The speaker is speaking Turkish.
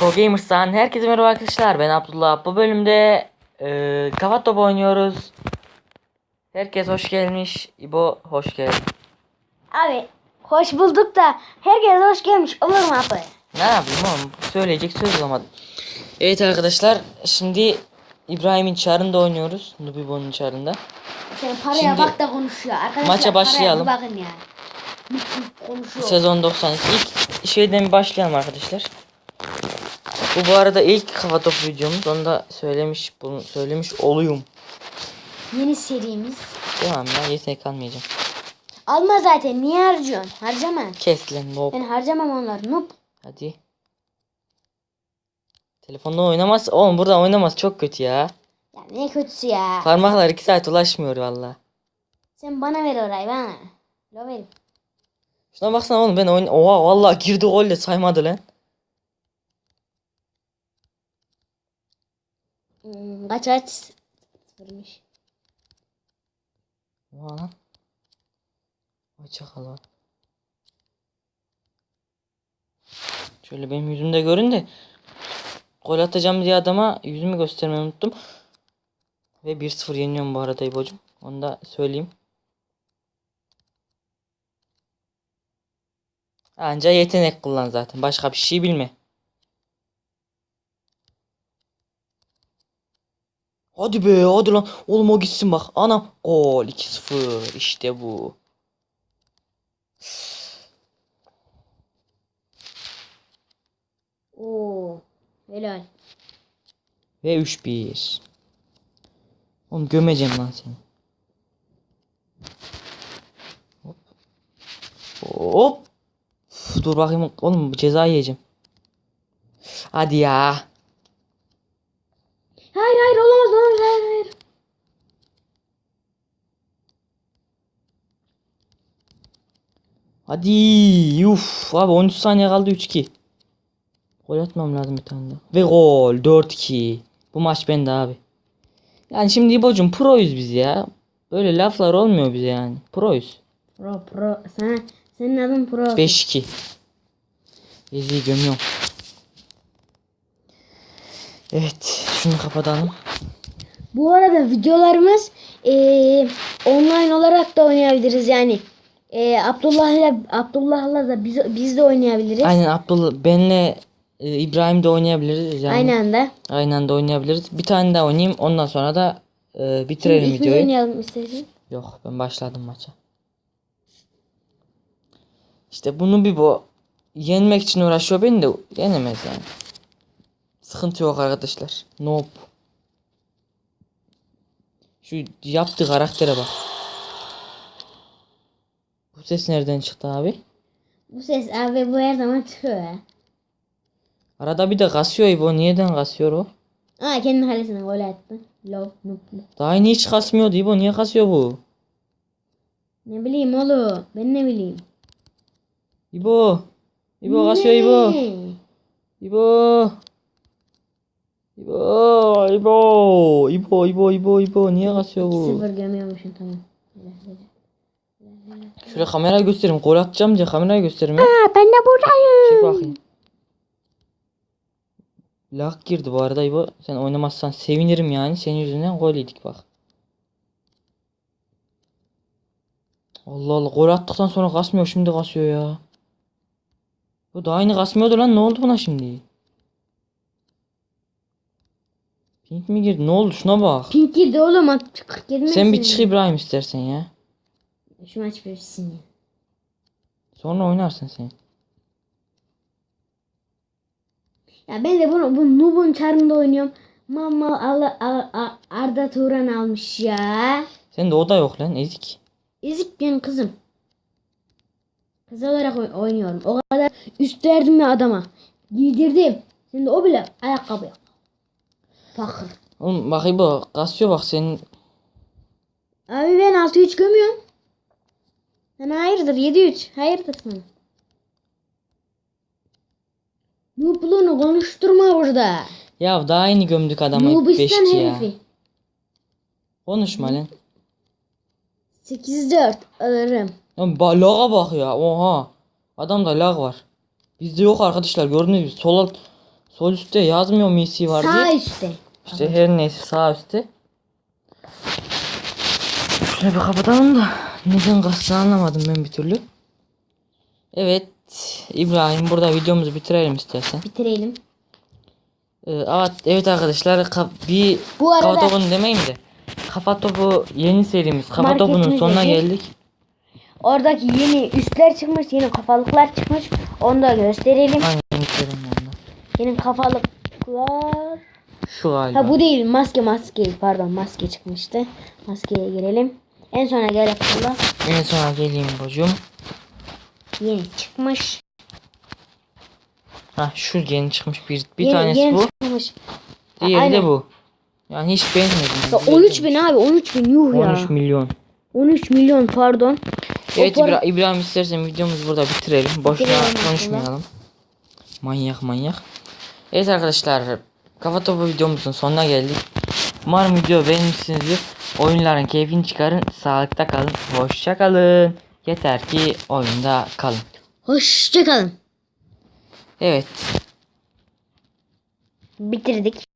Pro Gamers'tan herkese merhaba arkadaşlar. Ben Abdullah. Bu bölümde e, kafa topu oynuyoruz. Herkes hoş gelmiş. İbo hoş geldin. Abi hoş bulduk da herkes hoş gelmiş olur mu abi? Ne yapayım oğlum? Söyleyecek söz bulamadım. Evet arkadaşlar. Şimdi İbrahim'in çarında oynuyoruz. Nubibo'nun çarında. Sen paraya Şimdi bak da konuşuyor. Arkadaşlar maça başlayalım. bakın ya. Konuşuyor. Sezon 92. İlk şeyden başlayalım arkadaşlar. Bu bu arada ilk kafa topu videomuz. Onu da söylemiş, bunu söylemiş oluyum. Yeni serimiz. Devam ya yetenek almayacağım. Alma zaten niye harcıyorsun? Harcama. Kes lan noob. Ben harcamam onları. Nup. Hadi. Telefonla oynamaz. Oğlum burada oynamaz çok kötü ya. Ya ne kötüsü ya. Parmaklar 2 saat ulaşmıyor valla. Sen bana ver orayı bana. Lo ver. Şuna baksana oğlum ben oyun... Oha valla girdi golle saymadı lan. Kaç kaç? Sıfırmış. Oha lan. Vay çakal var. Şöyle benim yüzümde görün de. Gol atacağım diye adama yüzümü göstermeyi unuttum. Ve 1-0 yeniyorum bu arada İbo'cum. Onu da söyleyeyim. Anca yetenek kullan zaten. Başka bir şey bilme. Hadi be hadi lan. Oğlum o gitsin bak. Anam. Gol 2-0. İşte bu. Oo. Helal. Ve 3-1. Oğlum gömeceğim lan seni. Hop. Hop. Uf, dur bakayım oğlum ceza yiyeceğim. Hadi ya. Hadi. Uf. Abi 13 saniye kaldı 3-2. Gol atmam lazım bir tane daha. Ve gol 4-2. Bu maç bende abi. Yani şimdi İbo'cum proyuz biz ya. Böyle laflar olmuyor bize yani. Proyuz. Pro pro. Sana, senin adın pro. 5-2. Ezi'yi gömüyorum. Evet. Şunu kapatalım. Bu arada videolarımız eee, online olarak da oynayabiliriz yani. Eee Abdullah'la Abdullah'la da biz, biz de oynayabiliriz. Aynen Abdullah benle e, İbrahim de oynayabiliriz. Yani Aynı anda. Aynı anda oynayabiliriz. Bir tane daha oynayayım. Ondan sonra da e, bitirelim Şimdi videoyu. oynayalım istersen. Yok ben başladım maça. İşte bunu bir bu yenmek için uğraşıyor beni de yenemez yani. Sıkıntı yok arkadaşlar. Nope. Şu yaptığı karaktere bak. Bu ses nereden çıktı abi? Bu ses abi bu her zaman çıkıyor ya. Arada bir de kasıyor bu. Niyeden kasıyor o? Aa kendi kalesine gol attı. Love mutlu. Daha yeni hiç kasmıyordu İbo. Niye kasıyor bu? Ne bileyim oğlum. Ben ne bileyim. İbo. İbo kasıyor İbo. İbo. İbo. İbo. İbo. İbo. İbo. İbo. Niye kasıyor bu? Sıfır gömüyormuşum tamam. Şöyle kamerayı göstereyim. Gol atacağım diye kamerayı göstereyim. ya. Aa ben de buradayım. Çek bakayım. Lag girdi bu arada İbo. Sen oynamazsan sevinirim yani. Senin yüzünden gol yedik bak. Allah Allah gol attıktan sonra kasmıyor şimdi kasıyor ya. Bu da aynı kasmıyordu lan ne oldu buna şimdi? Pink mi girdi? Ne oldu? Şuna bak. Pink girdi oğlum. 47 Sen bir çık İbrahim istersen ya. Şu maç bitsin ya. Sonra oynarsın sen. Ya ben de bunu bu Nub'un çarında oynuyorum. Mama Allah Allah- Arda Turan almış ya. Sen de o da yok lan ezik. Ezik ben kızım. Kız olarak oy- oynuyorum. O kadar üst verdim ya adama. Giydirdim. Şimdi o bile ayakkabı yok. Fakir. Oğlum bak İbo kasıyor bak senin. Abi ben 6-3 gömüyorum. Sen hayırdır 7-3. Hayırdır sana. Nubluğunu konuşturma burada. Ya daha yeni gömdük adamı Nubistan 5 ya. herifi. Konuşma lan. 8-4 alırım. Ba- laga bak ya. Oha. Adamda lag var. Bizde yok arkadaşlar gördünüz mü? Sol alt Sol üstte yazmıyor EC var Sağ diye. üstte. İşte her neyse sağ üstte. Şöyle bir kapatalım da neden kastığını anlamadım ben bir türlü. Evet İbrahim burada videomuzu bitirelim istersen. Bitirelim. Ee, evet, evet arkadaşlar ka- bir Bu arada- kafa topunu demeyeyim de kafa topu yeni serimiz kafa topunun sonuna geldik. Oradaki yeni üstler çıkmış, yeni kafalıklar çıkmış. Onu da gösterelim. Serim onda? Yeni kafalıklar. Şu galiba. Ha bu değil, maske maske. Pardon, maske çıkmıştı. Maskeye girelim. En sona gel akıllı. En sona geleyim bacım. Yeni çıkmış. Ha şu yeni çıkmış bir bir yeni, tanesi yeni bu. çıkmış. Diğeri de Aynen. bu. Yani hiç beğenmedim. Ya 13 bin abi 13 bin yuh ya. 13 milyon. 13 milyon pardon. Evet O para- İbra- İbrahim istersen videomuzu burada bitirelim. Boşuna Bitirelim konuşmayalım. Manyak manyak. Evet arkadaşlar kafa topu videomuzun sonuna geldik. Umarım video beğenmişsinizdir. Oyunların keyfini çıkarın. Sağlıkta kalın. Hoşça kalın. Yeter ki oyunda kalın. Hoşçakalın. Evet. Bitirdik.